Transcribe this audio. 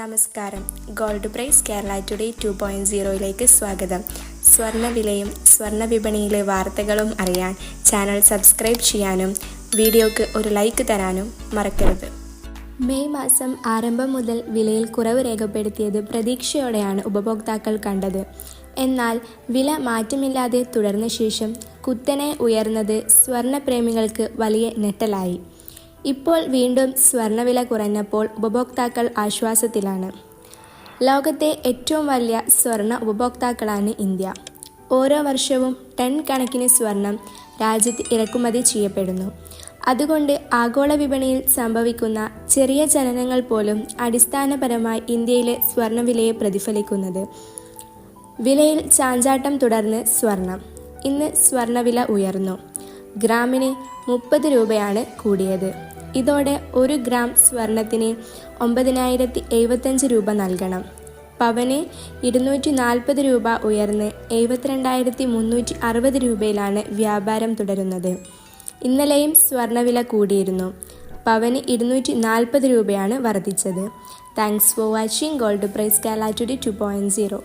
നമസ്കാരം. Gold price Kerala today two point സീറോയിലേക്ക് സ്വാഗതം. സ്വർണവിലയും സ്വർണ വിപണിയിലെ വാർത്തകളും അറിയാൻ ചാനൽ സബ്സ്ക്രൈബ് ചെയ്യാനും വീഡിയോക്ക് ഒരു ലൈക്ക് തരാനും മറക്കരുത്. മെയ് മാസം ആരംഭം മുതൽ വിലയിൽ കുറവ് രേഖപ്പെടുത്തിയത് പ്രതീക്ഷയോടെയാണ് ഉപഭോക്താക്കൾ കണ്ടത്. എന്നാൽ വില മാറ്റമില്ലാതെ തുടർന്ന ശേഷം കുത്തനെ ഉയർന്നത് സ്വർണപ്രേമികൾക്ക് വലിയ ഞെട്ടലായി. ഇപ്പോൾ വീണ്ടും സ്വർണവില കുറഞ്ഞപ്പോൾ ഉപഭോക്താക്കൾ ആശ്വാസത്തിലാണ്. ലോകത്തെ ഏറ്റവും വലിയ സ്വർണ ഉപഭോക്താക്കളാണ് ഇന്ത്യ. ഓരോ വർഷവും ടൺ കണക്കിന് സ്വർണം രാജ്യത്ത് ഇറക്കുമതി ചെയ്യപ്പെടുന്നു. അതുകൊണ്ട് ആഗോള വിപണിയിൽ സംഭവിക്കുന്ന ചെറിയ ചലനങ്ങൾ പോലും അടിസ്ഥാനപരമായി ഇന്ത്യയിലെ സ്വർണവിലയെ പ്രതിഫലിക്കുന്നത്. വിലയിൽ ചാഞ്ചാട്ടം തുടർന്ന് സ്വർണം. ഇന്ന് സ്വർണവില ഉയർന്നു. ഗ്രാമിന് മുപ്പത് രൂപയാണ് കൂടിയത്. ഇതോടെ ഒരു ഗ്രാം സ്വർണത്തിന് ഒമ്പതിനായിരത്തി എഴുപത്തഞ്ച് രൂപ നൽകണം. പവന് ഇരുന്നൂറ്റി നാൽപ്പത് രൂപ ഉയർന്ന് എഴുപത്തിരണ്ടായിരത്തി മുന്നൂറ്റി അറുപത് രൂപയിലാണ് വ്യാപാരം തുടരുന്നത്. ഇന്നലെയും സ്വർണവില കൂടിയിരുന്നു. പവന് ഇരുന്നൂറ്റി നാൽപ്പത് രൂപയാണ് വർദ്ധിച്ചത്. Thanks for watching. Gold price കാലാറ്റുഡി two point zero.